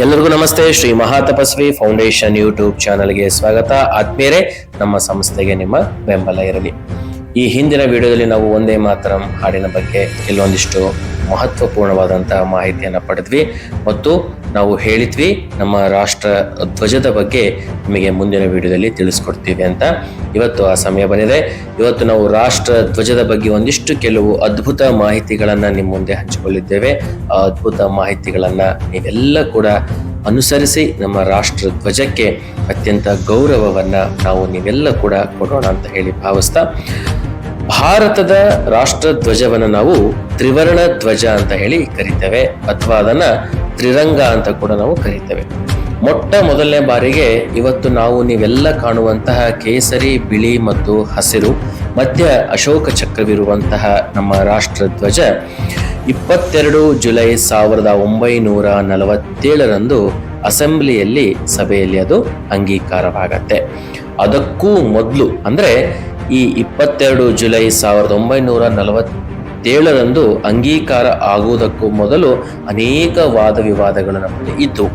ಎಲ್ಲರಿಗೂ ನಮಸ್ತೆ. Shri Mahatapasvi foundation YouTube ಚಾನಲ್ಗೆ ಸ್ವಾಗತ. ಆತ್ಮೀಯರೇ, ನಮ್ಮ ಸಂಸ್ಥೆಗೆ ನಿಮ್ಮ ಬೆಂಬಲ ಇರಲಿ. ಈ ಹಿಂದಿನ ವಿಡಿಯೋದಲ್ಲಿ ನಾವು ಒಂದೇ ಮಾತ್ರ ಹಾಡಿನ ಬಗ್ಗೆ ಕೆಲವೊಂದಿಷ್ಟು ಮಹತ್ವಪೂರ್ಣವಾದಂತಹ ಮಾಹಿತಿಯನ್ನು ಪಡೆದ್ವಿ. ಮತ್ತು ನಾವು ಹೇಳಿದ್ವಿ ನಮ್ಮ ರಾಷ್ಟ್ರ ಧ್ವಜದ ಬಗ್ಗೆ ನಿಮಗೆ ಮುಂದಿನ ವಿಡಿಯೋದಲ್ಲಿ ತಿಳಿಸ್ಕೊಡ್ತೀವಿ ಅಂತ. ಇವತ್ತು ಆ ಸಮಯ ಬಂದಿದೆ. ಇವತ್ತು ನಾವು ರಾಷ್ಟ್ರ ಧ್ವಜದ ಬಗ್ಗೆ ಒಂದಿಷ್ಟು ಕೆಲವು ಅದ್ಭುತ ಮಾಹಿತಿಗಳನ್ನು ನಿಮ್ಮ ಮುಂದೆ ಹಂಚಿಕೊಳ್ಳಿದ್ದೇವೆ. ಆ ಅದ್ಭುತ ಮಾಹಿತಿಗಳನ್ನು ನೀವೆಲ್ಲ ಕೂಡ ಅನುಸರಿಸಿ ನಮ್ಮ ರಾಷ್ಟ್ರ ಧ್ವಜಕ್ಕೆ ಅತ್ಯಂತ ಗೌರವವನ್ನು ನಾವು ನೀವೆಲ್ಲ ಕೂಡ ಕೊಡೋಣ ಅಂತ ಹೇಳಿ ಭಾವಿಸ್ತಾ ಭಾರತದ ರಾಷ್ಟ್ರ ಧ್ವಜವನ್ನು ನಾವು ತ್ರಿವರ್ಣ ಧ್ವಜ ಅಂತ ಹೇಳಿ ಕರಿತೇವೆ, ಅಥವಾ ಅದನ್ನ ತ್ರಿರಂಗ ಅಂತ ಕೂಡ ನಾವು ಕರಿತೇವೆ. ಮೊಟ್ಟ ಮೊದಲನೇ ಬಾರಿಗೆ ಇವತ್ತು ನಾವು ನೀವೆಲ್ಲ ಕಾಣುವಂತಹ ಕೇಸರಿ, ಬಿಳಿ ಮತ್ತು ಹಸಿರು, ಮಧ್ಯ ಅಶೋಕ ಚಕ್ರವಿರುವಂತಹ ನಮ್ಮ ರಾಷ್ಟ್ರ ಧ್ವಜ ಇಪ್ಪತ್ತೆರಡು ಜುಲೈ ಸಾವಿರದ ಒಂಬೈನೂರ ನಲವತ್ತೇಳರಂದು ಅಸೆಂಬ್ಲಿಯಲ್ಲಿ ಸಭೆಯಲ್ಲಿ ಅದು ಅಂಗೀಕಾರವಾಗತ್ತೆ. ಅದಕ್ಕೂ ಮೊದಲು ಅಂದ್ರೆ ಈ ಇಪ್ಪತ್ತೆರಡು ಜುಲೈ ಸಾವಿರದ ಒಂಬೈನೂರ ನಲವತ್ತೇಳರಂದು ಅಂಗೀಕಾರ ಆಗುವುದಕ್ಕೂ ಮೊದಲು ಅನೇಕ ವಾದ ವಿವಾದಗಳು ನಮ್ಮಲ್ಲಿ ಇತ್ತು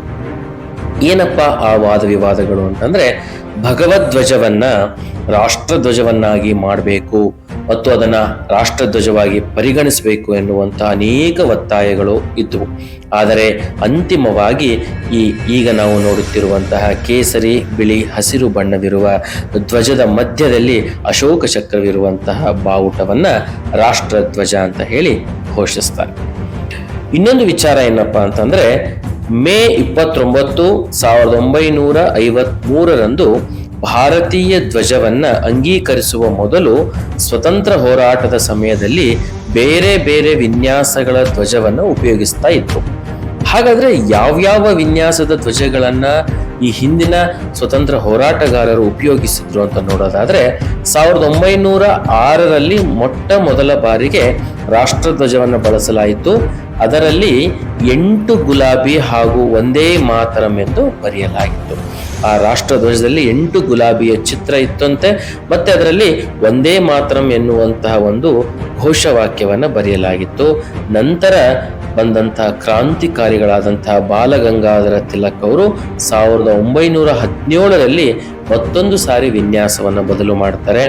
ಏನಪ್ಪ ಆ ವಾದ ವಿವಾದಗಳು ಅಂತಂದ್ರೆ ಭಗವಧ್ವಜವನ್ನ ರಾಷ್ಟ್ರಧ್ವಜವನ್ನಾಗಿ ಮಾಡಬೇಕು ಮತ್ತು ಅದನ್ನ ರಾಷ್ಟ್ರಧ್ವಜವಾಗಿ ಪರಿಗಣಿಸಬೇಕು ಎನ್ನುವಂಥ ಅನೇಕ ಒತ್ತಾಯಗಳು ಇದ್ದವು ಆದರೆ ಅಂತಿಮವಾಗಿ ಈ ಈಗ ನಾವು ನೋಡುತ್ತಿರುವಂತಹ ಕೇಸರಿ, ಬಿಳಿ, ಹಸಿರು ಬಣ್ಣವಿರುವ ಧ್ವಜದ ಮಧ್ಯದಲ್ಲಿ ಅಶೋಕ ಚಕ್ರವಿರುವಂತಹ ಬಾವುಟವನ್ನ ರಾಷ್ಟ್ರಧ್ವಜ ಅಂತ ಹೇಳಿ ಘೋಷಿಸ್ತಾರೆ. ಇನ್ನೊಂದು ವಿಚಾರ ಏನಪ್ಪ ಅಂತಂದ್ರೆ ಮೇ ಇಪ್ಪತ್ತೊಂಬತ್ತು ಸಾವಿರದ ಒಂಬೈನೂರ ಐವತ್ ಮೂರರಂದು ಭಾರತೀಯ ಧ್ವಜವನ್ನ ಅಂಗೀಕರಿಸುವ ಮೊದಲು ಸ್ವತಂತ್ರ ಹೋರಾಟದ ಸಮಯದಲ್ಲಿ ಬೇರೆ ಬೇರೆ ವಿನ್ಯಾಸಗಳ ಧ್ವಜವನ್ನು ಉಪಯೋಗಿಸ್ತಾ ಇತ್ತು ಹಾಗಾದ್ರೆ ಯಾವ್ಯಾವ ವಿನ್ಯಾಸದ ಧ್ವಜಗಳನ್ನ ಈ ಹಿಂದಿನ ಸ್ವತಂತ್ರ ಹೋರಾಟಗಾರರು ಉಪಯೋಗಿಸಿದ್ರು ಅಂತ ನೋಡೋದಾದ್ರೆ ಸಾವಿರದ ಒಂಬೈನೂರ ಆರರಲ್ಲಿ ಮೊಟ್ಟ ಮೊದಲ ಬಾರಿಗೆ ರಾಷ್ಟ್ರಧ್ವಜವನ್ನು ಬಳಸಲಾಯಿತು. ಅದರಲ್ಲಿ ಎಂಟು ಗುಲಾಬಿ ಹಾಗೂ ಒಂದೇ ಮಾತರಂ ಎಂದು ಬರೆಯಲಾಗಿತ್ತು. ಆ ರಾಷ್ಟ್ರಧ್ವಜದಲ್ಲಿ ಎಂಟು ಗುಲಾಬಿಯ ಚಿತ್ರ ಇತ್ತಂತೆ, ಮತ್ತೆ ಅದರಲ್ಲಿ ಒಂದೇ ಮಾತ್ರಂ ಎನ್ನುವಂತಹ ಒಂದು ಘೋಷವಾಕ್ಯವನ್ನು ಬರೆಯಲಾಗಿತ್ತು. ನಂತರ ಬಂದಂತಹ ಕ್ರಾಂತಿಕಾರಿಗಳಾದಂತಹ ಬಾಲಗಂಗಾಧರ ತಿಲಕ್ ಅವರು ಸಾವಿರದ ಒಂಬೈನೂರ ಹದಿನೇಳರಲ್ಲಿ ಮತ್ತೊಂದು ಸಾರಿ ವಿನ್ಯಾಸವನ್ನು ಬದಲು ಮಾಡ್ತಾರೆ.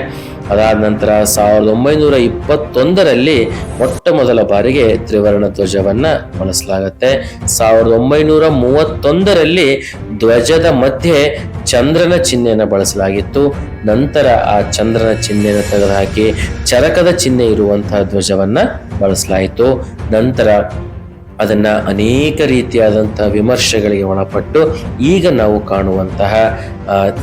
ಅದಾದ ನಂತರ ಸಾವಿರದ ಒಂಬೈನೂರ ಇಪ್ಪತ್ತೊಂದರಲ್ಲಿ ಮೊಟ್ಟ ಮೊದಲ ಬಾರಿಗೆ ತ್ರಿವರ್ಣ ಧ್ವಜವನ್ನ ಬಳಸಲಾಗುತ್ತೆ. ಸಾವಿರದ ಒಂಬೈನೂರ ಮೂವತ್ತೊಂದರಲ್ಲಿ ಧ್ವಜದ ಮಧ್ಯೆ ಚಂದ್ರನ ಚಿಹ್ನೆಯನ್ನು ಬಳಸಲಾಗಿತ್ತು. ನಂತರ ಆ ಚಂದ್ರನ ಚಿಹ್ನೆಯನ್ನು ತೆಗೆದುಹಾಕಿ ಚರಕದ ಚಿಹ್ನೆ ಇರುವಂತಹ ಧ್ವಜವನ್ನ ಬಳಸಲಾಯಿತು. ನಂತರ ಅದನ್ನ ಅನೇಕ ರೀತಿಯಾದಂತಹ ವಿಮರ್ಶೆಗಳಿಗೆ ಒಳಪಟ್ಟು ಈಗ ನಾವು ಕಾಣುವಂತಹ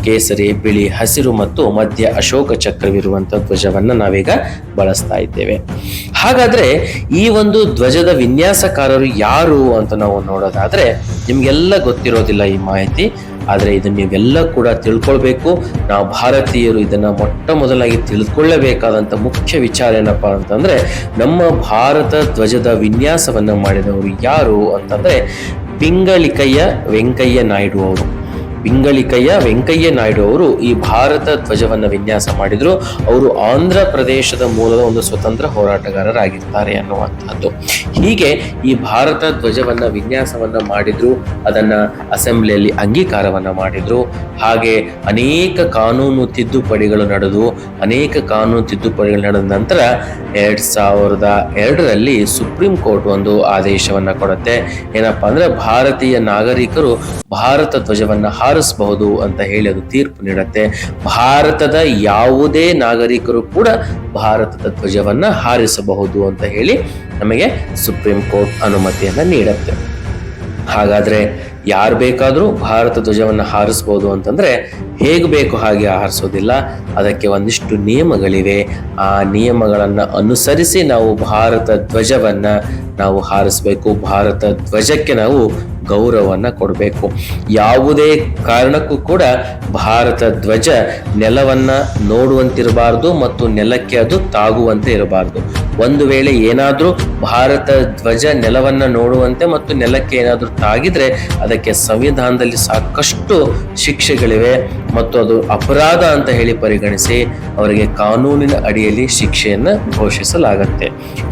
ಕೇಸರಿ, ಬಿಳಿ, ಹಸಿರು ಮತ್ತು ಮಧ್ಯ ಅಶೋಕ ಚಕ್ರವಿರುವಂತಹ ಧ್ವಜವನ್ನು ನಾವೀಗ ಬಳಸ್ತಾ ಇದ್ದೇವೆ. ಹಾಗಾದ್ರೆ ಈ ಒಂದು ಧ್ವಜದ ವಿನ್ಯಾಸಕಾರರು ಯಾರು ಅಂತ ನಾವು ನೋಡೋದಾದ್ರೆ ನಿಮ್ಗೆಲ್ಲ ಗೊತ್ತಿರೋದಿಲ್ಲ ಈ ಮಾಹಿತಿ. ಆದರೆ ಇದನ್ನು ನೀವೆಲ್ಲ ಕೂಡ ತಿಳ್ಕೊಳ್ಬೇಕು. ನಾವು ಭಾರತೀಯರು ಇದನ್ನ ಮೊಟ್ಟ ಮೊದಲಾಗಿ ತಿಳಿದುಕೊಳ್ಳಬೇಕಾದಂತ ಮುಖ್ಯ ವಿಚಾರ ಏನಪ್ಪಾ ಅಂತಂದ್ರೆ ನಮ್ಮ ಭಾರತ ಧ್ವಜದ ವಿನ್ಯಾಸವನ್ನ ಮಾಡಿದವರು ಯಾರು ಅಂತಂದ್ರೆ ಪಿಂಗಳಿಕಯ್ಯ ವೆಂಕಯ್ಯ ನಾಯ್ಡು ಅವರು. ಪಿಂಗಳಿಕಯ್ಯ ವೆಂಕಯ್ಯ ನಾಯ್ಡು ಅವರು ಈ ಭಾರತ ಧ್ವಜವನ್ನು ವಿನ್ಯಾಸ ಮಾಡಿದ್ರು. ಅವರು ಆಂಧ್ರ ಪ್ರದೇಶದ ಮೂಲದ ಒಂದು ಸ್ವತಂತ್ರ ಹೋರಾಟಗಾರರಾಗಿರ್ತಾರೆ ಅನ್ನುವಂಥದ್ದು. ಹೀಗೆ ಈ ಭಾರತ ಧ್ವಜವನ್ನ ವಿನ್ಯಾಸವನ್ನ ಮಾಡಿದ್ರು, ಅದನ್ನ ಅಸೆಂಬ್ಲಿಯಲ್ಲಿ ಅಂಗೀಕಾರವನ್ನ ಮಾಡಿದ್ರು. ಹಾಗೆ ಅನೇಕ ಕಾನೂನು ತಿದ್ದುಪಡಿಗಳು ನಡೆದು, ಅನೇಕ ಕಾನೂನು ತಿದ್ದುಪಡಿಗಳು ನಡೆದ ನಂತರ ಎರಡ್ ಸಾವಿರದ ಎರಡರಲ್ಲಿ ಸುಪ್ರೀಂ ಕೋರ್ಟ್ ಒಂದು ಆದೇಶವನ್ನ ಕೊಡುತ್ತೆ. ಏನಪ್ಪಾ ಅಂದ್ರೆ ಭಾರತೀಯ ನಾಗರಿಕರು ಭಾರತ ಧ್ವಜವನ್ನ ಹಾರಿಸಬಹುದು ಅಂತ ಹೇಳಿ ಅದು ತೀರ್ಪು ನೀಡುತ್ತೆ. ಭಾರತದ ಯಾವುದೇ ನಾಗರಿಕರು ಕೂಡ ಭಾರತದ ಧ್ವಜವನ್ನ ಹಾರಿಸಬಹುದು ಅಂತ ಹೇಳಿ ನಮಗೆ ಸುಪ್ರೀಂ ಕೋರ್ಟ್ ಅನುಮತಿಯನ್ನ ನೀಡುತ್ತೆ. ಹಾಗಾದ್ರೆ ಯಾರು ಬೇಕಾದರೂ ಭಾರತ ಧ್ವಜವನ್ನು ಹಾರಿಸ್ಬೋದು ಅಂತಂದ್ರೆ ಹೇಗೆ ಬೇಕು ಹಾಗೆ ಹಾರಿಸೋದಿಲ್ಲ. ಅದಕ್ಕೆ ಒಂದಿಷ್ಟು ನಿಯಮಗಳಿವೆ. ಆ ನಿಯಮಗಳನ್ನು ಅನುಸರಿಸಿ ನಾವು ಭಾರತ ಧ್ವಜವನ್ನು ನಾವು ಹಾರಿಸ್ಬೇಕು. ಭಾರತ ಧ್ವಜಕ್ಕೆ ನಾವು ಗೌರವವನ್ನು ಕೊಡಬೇಕು. ಯಾವುದೇ ಕಾರಣಕ್ಕೂ ಕೂಡ ಭಾರತ ಧ್ವಜ ನೆಲವನ್ನು ನೋಡುವಂತಿರಬಾರ್ದು ಮತ್ತು ನೆಲಕ್ಕೆ ಅದು ತಾಗುವಂತೆ ಇರಬಾರ್ದು. ಒಂದು ವೇಳೆ ಏನಾದರೂ ಭಾರತ ಧ್ವಜ ನೆಲವನ್ನು ನೋಡುವಂತೆ ಮತ್ತು ನೆಲಕ್ಕೆ ಏನಾದರೂ ತಾಗಿದರೆ ಅದಕ್ಕೆ ಸಂವಿಧಾನದಲ್ಲಿ ಸಾಕಷ್ಟು ಶಿಕ್ಷೆಗಳಿವೆ. ಮತ್ತು ಅದು ಅಪರಾಧ ಅಂತ ಹೇಳಿ ಪರಿಗಣಿಸಿ ಅವರಿಗೆ ಕಾನೂನಿನ ಅಡಿಯಲ್ಲಿ ಶಿಕ್ಷೆಯನ್ನು ಘೋಷಿಸಲಾಗುತ್ತೆ.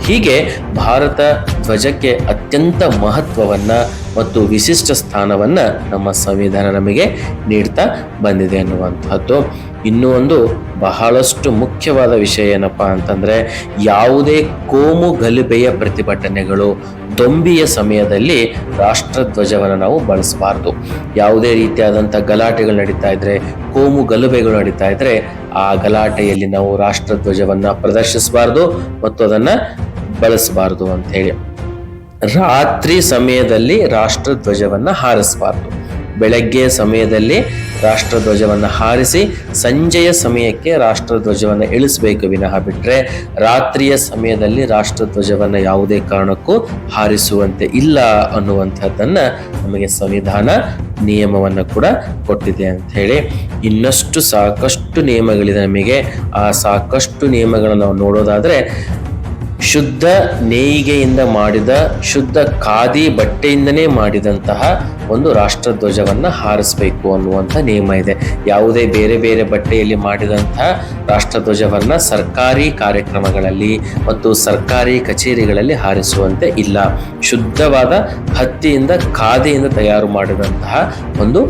ಹೀಗೆ ಭಾರತ ಧ್ವಜಕ್ಕೆ ಅತ್ಯಂತ ಮಹತ್ವವನ್ನ ಮತ್ತು ವಿಶಿಷ್ಟ ಸ್ಥಾನವನ್ನ ನಮ್ಮ ಸಂವಿಧಾನ ನಮಗೆ ನೀಡ್ತಾ ಬಂದಿದೆ ಅನ್ನುವಂಥದ್ದು ಇನ್ನೂ ಒಂದು ಬಹಳಷ್ಟು ಮುಖ್ಯವಾದ ವಿಷಯ ಏನಪ್ಪ ಅಂತಂದ್ರೆ ಯಾವುದೇ ಕೋಮು ಗಲಭೆಯ ಪ್ರತಿಭಟನೆಗಳು ದೊಂಬಿಯ ಸಮಯದಲ್ಲಿ ರಾಷ್ಟ್ರಧ್ವಜವನ್ನು ನಾವು ಬಳಸಬಾರ್ದು. ಯಾವುದೇ ರೀತಿಯಾದಂಥ ಗಲಾಟೆಗಳು ನಡೀತಾ ಇದ್ರೆ, ಕೋಮು ಗಲಭೆಗಳು ನಡೀತಾ ಇದ್ರೆ ಆ ಗಲಾಟೆಯಲ್ಲಿ ನಾವು ರಾಷ್ಟ್ರಧ್ವಜವನ್ನು ಪ್ರದರ್ಶಿಸಬಾರ್ದು ಮತ್ತು ಅದನ್ನ ಬಳಸಬಾರ್ದು ಅಂತ ಹೇಳಿ ರಾತ್ರಿ ಸಮಯದಲ್ಲಿ ರಾಷ್ಟ್ರಧ್ವಜವನ್ನು ಹಾರಿಸಬಾರ್ದು. ಬೆಳಗ್ಗೆ ಸಮಯದಲ್ಲಿ ರಾಷ್ಟ್ರಧ್ವಜವನ್ನು ಹಾರಿಸಿ ಸಂಜೆಯ ಸಮಯಕ್ಕೆ ರಾಷ್ಟ್ರಧ್ವಜವನ್ನು ಇಳಿಸಬೇಕು ವಿನಃ ಬಿಟ್ಟರೆ ರಾತ್ರಿಯ ಸಮಯದಲ್ಲಿ ರಾಷ್ಟ್ರಧ್ವಜವನ್ನು ಯಾವುದೇ ಕಾರಣಕ್ಕೂ ಹಾರಿಸುವಂತೆ ಇಲ್ಲ ಅನ್ನುವಂಥದ್ದನ್ನು ನಮಗೆ ಸಂವಿಧಾನ ನಿಯಮವನ್ನು ಕೂಡ ಕೊಟ್ಟಿದೆ ಅಂತ ಹೇಳಿ ಇನ್ನಷ್ಟು ಸಾಕಷ್ಟು ನಿಯಮಗಳಿದೆ ನಮಗೆ. ಆ ಸಾಕಷ್ಟು ನಿಯಮಗಳನ್ನು ನಾವು ನೋಡೋದಾದ್ರೆ ಶುದ್ಧ ನೇಯ್ಗೆಯಿಂದ ಮಾಡಿದ, ಶುದ್ಧ ಖಾದಿ ಬಟ್ಟೆಯಿಂದನೇ ಮಾಡಿದಂತಹ ಒಂದು ರಾಷ್ಟ್ರಧ್ವಜವನ್ನು ಹಾರಿಸಬೇಕು ಅನ್ನುವಂಥ ನಿಯಮ ಇದೆ. ಯಾವುದೇ ಬೇರೆ ಬೇರೆ ಬಟ್ಟೆಯಲ್ಲಿ ಮಾಡಿದಂತಹ ರಾಷ್ಟ್ರಧ್ವಜವನ್ನು ಸರ್ಕಾರಿ ಕಾರ್ಯಕ್ರಮಗಳಲ್ಲಿ ಮತ್ತು ಸರ್ಕಾರಿ ಕಚೇರಿಗಳಲ್ಲಿ ಹಾರಿಸುವಂತೆ ಇಲ್ಲ. ಶುದ್ಧವಾದ ಹತ್ತಿಯಿಂದ ಖಾದಿಯಿಂದ ತಯಾರು ಮಾಡಿದಂತಹ ಒಂದು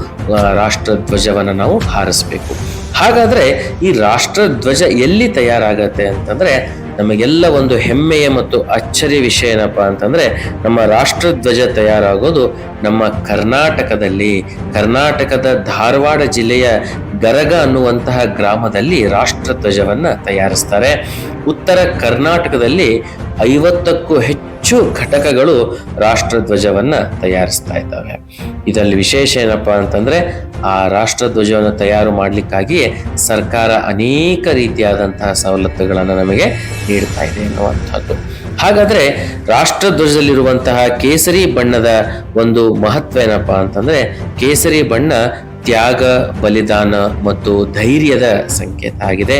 ರಾಷ್ಟ್ರಧ್ವಜವನ್ನು ನಾವು ಹಾರಿಸಬೇಕು. ಹಾಗಾದ್ರೆ ಈ ರಾಷ್ಟ್ರಧ್ವಜ ಎಲ್ಲಿ ತಯಾರಾಗತ್ತೆ ಅಂತಂದ್ರೆ ನಮಗೆಲ್ಲ ಒಂದು ಹೆಮ್ಮೆಯ ಮತ್ತು ಅಚ್ಚರಿಯ ವಿಷಯ ಏನಪ್ಪ ಅಂತಂದ್ರೆ ನಮ್ಮ ರಾಷ್ಟ್ರಧ್ವಜ ತಯಾರಾಗೋದು ನಮ್ಮ ಕರ್ನಾಟಕದಲ್ಲಿ. ಕರ್ನಾಟಕದ ಧಾರವಾಡ ಜಿಲ್ಲೆಯ ಗರಗ ಅನ್ನುವಂತಹ ಗ್ರಾಮದಲ್ಲಿ ರಾಷ್ಟ್ರಧ್ವಜವನ್ನ ತಯಾರಿಸ್ತಾರೆ. ಉತ್ತರ ಕರ್ನಾಟಕದಲ್ಲಿ ಐವತ್ತಕ್ಕೂ ಹೆಚ್ಚು ಘಟಕಗಳು ರಾಷ್ಟ್ರಧ್ವಜವನ್ನ ತಯಾರಿಸ್ತಾ ಇದ್ದಾವೆ. ಇದರಲ್ಲಿ ವಿಶೇಷ ಏನಪ್ಪಾ ಅಂತಂದ್ರೆ, ಆ ರಾಷ್ಟ್ರಧ್ವಜವನ್ನು ತಯಾರು ಮಾಡಲಿಕ್ಕಾಗಿಯೇ ಸರ್ಕಾರ ಅನೇಕ ರೀತಿಯಾದಂತಹ ಸವಲತ್ತುಗಳನ್ನು ನಮಗೆ ನೀಡ್ತಾ ಇದೆ ಎನ್ನುವಂಥದ್ದು ಹಾಗಾದ್ರೆ ರಾಷ್ಟ್ರಧ್ವಜದಲ್ಲಿರುವಂತಹ ಕೇಸರಿ ಬಣ್ಣದ ಒಂದು ಮಹತ್ವ ಏನಪ್ಪಾ ಅಂತಂದ್ರೆ, ಕೇಸರಿ ಬಣ್ಣ ತ್ಯಾಗ, ಬಲಿದಾನ ಮತ್ತು ಧೈರ್ಯದ ಸಂಕೇತ ಆಗಿದೆ.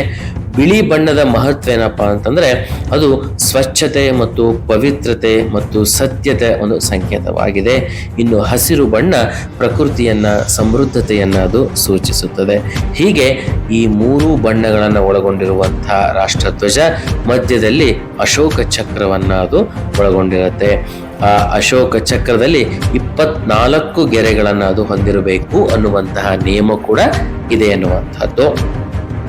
ಬಿಳಿ ಬಣ್ಣದ ಮಹತ್ವ ಏನಪ್ಪ ಅಂತಂದ್ರೆ ಅದು ಸ್ವಚ್ಛತೆ ಮತ್ತು ಪವಿತ್ರತೆ ಮತ್ತು ಸತ್ಯತೆ ಒಂದು ಸಂಕೇತವಾಗಿದೆ. ಇನ್ನು ಹಸಿರು ಬಣ್ಣ ಪ್ರಕೃತಿಯನ್ನ, ಸಮೃದ್ಧತೆಯನ್ನ ಅದು ಸೂಚಿಸುತ್ತದೆ. ಹೀಗೆ ಈ ಮೂರು ಬಣ್ಣಗಳನ್ನು ಒಳಗೊಂಡಿರುವಂತಹ ರಾಷ್ಟ್ರಧ್ವಜ ಮಧ್ಯದಲ್ಲಿ ಅಶೋಕ ಚಕ್ರವನ್ನ ಅದು ಒಳಗೊಂಡಿರುತ್ತೆ. ಆ ಅಶೋಕ ಚಕ್ರದಲ್ಲಿ ಇಪ್ಪತ್ನಾಲ್ಕು ಗೆರೆಗಳನ್ನು ಅದು ಹೊಂದಿರಬೇಕು ಅನ್ನುವಂತಹ ನಿಯಮ ಕೂಡ ಇದೆ ಎನ್ನುವಂಥದ್ದು.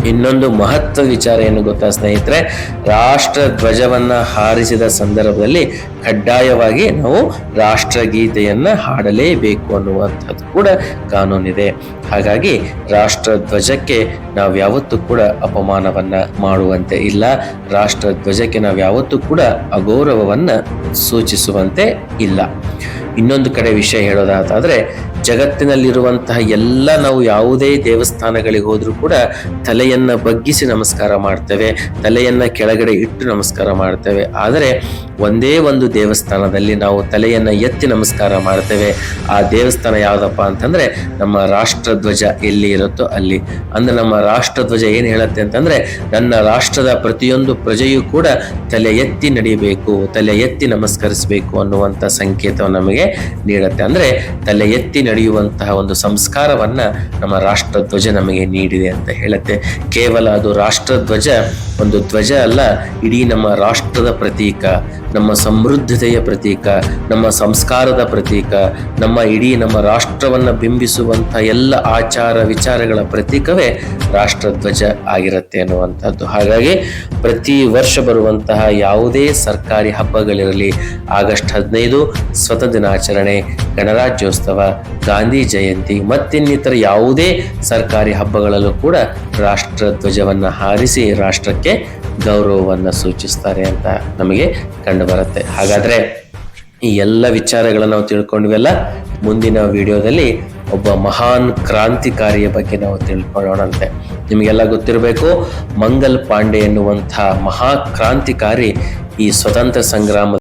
ಇನ್ನೊಂದು ಮಹತ್ವ ವಿಚಾರ ಏನು ಗೊತ್ತಾ ಸ್ನೇಹಿತರೆ ರಾಷ್ಟ್ರ ಧ್ವಜವನ್ನ ಹಾರಿಸಿದ ಸಂದರ್ಭದಲ್ಲಿ ಕಡ್ಡಾಯವಾಗಿ ನಾವು ರಾಷ್ಟ್ರಗೀತೆಯನ್ನ ಹಾಡಲೇಬೇಕು ಅನ್ನುವಂಥದ್ದು ಕೂಡ ಕಾನೂನಿದೆ. ಹಾಗಾಗಿ ರಾಷ್ಟ್ರ ಧ್ವಜಕ್ಕೆ ನಾವು ಯಾವತ್ತೂ ಕೂಡ ಅಪಮಾನವನ್ನ ಮಾಡುವಂತೆ ಇಲ್ಲ. ರಾಷ್ಟ್ರ ಧ್ವಜಕ್ಕೆ ನಾವು ಯಾವತ್ತೂ ಕೂಡ ಅಗೌರವವನ್ನ ಸೂಚಿಸುವಂತೆ ಇಲ್ಲ. ಇನ್ನೊಂದು ಕಡೆ ವಿಷಯ ಹೇಳೋದಾದ್ರೆ ಜಗತ್ತಿನಲ್ಲಿರುವಂತಹ ಎಲ್ಲ ನಾವು ಯಾವುದೇ ದೇವಸ್ಥಾನಗಳಿಗೆ ಹೋದರೂ ಕೂಡ ತಲೆಯನ್ನು ಬಗ್ಗಿಸಿ ನಮಸ್ಕಾರ ಮಾಡ್ತೇವೆ, ತಲೆಯನ್ನು ಕೆಳಗಡೆ ಇಟ್ಟು ನಮಸ್ಕಾರ ಮಾಡ್ತೇವೆ. ಆದರೆ ಒಂದೇ ಒಂದು ದೇವಸ್ಥಾನದಲ್ಲಿ ನಾವು ತಲೆಯನ್ನು ಎತ್ತಿ ನಮಸ್ಕಾರ ಮಾಡ್ತೇವೆ. ಆ ದೇವಸ್ಥಾನ ಯಾವುದಪ್ಪ ಅಂತಂದರೆ ನಮ್ಮ ರಾಷ್ಟ್ರಧ್ವಜ ಎಲ್ಲಿ ಇರುತ್ತೋ ಅಲ್ಲಿ. ಅಂದರೆ ನಮ್ಮ ರಾಷ್ಟ್ರಧ್ವಜ ಏನು ಹೇಳುತ್ತೆ ಅಂತಂದರೆ ನನ್ನ ರಾಷ್ಟ್ರದ ಪ್ರತಿಯೊಂದು ಪ್ರಜೆಯೂ ಕೂಡ ತಲೆ ಎತ್ತಿ ನಡಿಬೇಕು, ತಲೆ ಎತ್ತಿ ನಮಸ್ಕರಿಸಬೇಕು ಅನ್ನುವಂಥ ಸಂಕೇತವನ್ನು ನಮಗೆ ನೀಡುತ್ತೆ. ಅಂದರೆ ತಲೆ ಎತ್ತಿ ನಡೆಯುವಂತಹ ಒಂದು ಸಂಸ್ಕಾರವನ್ನ ನಮ್ಮ ರಾಷ್ಟ್ರ ಧ್ವಜ ನಮಗೆ ನೀಡಿದೆ ಅಂತ ಹೇಳುತ್ತೆ. ಕೇವಲ ಅದು ರಾಷ್ಟ್ರ ಧ್ವಜ, ಒಂದು ಧ್ವಜ ಅಲ್ಲ, ಇಡೀ ನಮ್ಮ ರಾಷ್ಟ್ರದ ಪ್ರತೀಕ, ನಮ್ಮ ಸಮೃದ್ಧತೆಯ ಪ್ರತೀಕ, ನಮ್ಮ ಸಂಸ್ಕಾರದ ಪ್ರತೀಕ, ನಮ್ಮ ಇಡೀ ನಮ್ಮ ರಾಷ್ಟ್ರವನ್ನ ಬಿಂಬಿಸುವಂತ ಎಲ್ಲ ಆಚಾರ ವಿಚಾರಗಳ ಪ್ರತೀಕವೇ ರಾಷ್ಟ್ರಧ್ವಜ ಆಗಿರುತ್ತೆ ಅನ್ನುವಂಥದ್ದು. ಹಾಗಾಗಿ ಪ್ರತಿ ವರ್ಷ ಬರುವಂತಹ ಯಾವುದೇ ಸರ್ಕಾರಿ ಹಬ್ಬಗಳಿರಲಿ, ಆಗಸ್ಟ್ ಹದಿನೈದು ಸ್ವತಂತ್ರ ದಿನಾಚರಣೆ, ಗಣರಾಜ್ಯೋತ್ಸವ ಗಾಂಧಿ ಜಯಂತಿ ಮತ್ತಿನ್ನಿತರ ಯಾವುದೇ ಸರ್ಕಾರಿ ಹಬ್ಬಗಳಲ್ಲೂ ಕೂಡ ರಾಷ್ಟ್ರ ಧ್ವಜವನ್ನು ಹಾರಿಸಿ ರಾಷ್ಟ್ರಕ್ಕೆ ಗೌರವವನ್ನು ಸೂಚಿಸ್ತಾರೆ ಅಂತ ನಮಗೆ ಕಂಡು ಬರುತ್ತೆ ಹಾಗಾದ್ರೆ ಈ ಎಲ್ಲ ವಿಚಾರಗಳನ್ನು ನಾವು ತಿಳ್ಕೊಂಡ್ವೆಲ್ಲ, ಮುಂದಿನ ವಿಡಿಯೋದಲ್ಲಿ ಒಬ್ಬ ಮಹಾನ್ ಕ್ರಾಂತಿಕಾರಿಯ ಬಗ್ಗೆ ನಾವು ತಿಳ್ಕೊಳ್ಳೋಣಂತೆ. ನಿಮಗೆಲ್ಲ ಗೊತ್ತಿರಬೇಕು, ಮಂಗಲ್ ಪಾಂಡೆ ಎನ್ನುವಂಥ ಮಹಾ ಕ್ರಾಂತಿಕಾರಿ ಈ ಸ್ವತಂತ್ರ ಸಂಗ್ರಾಮ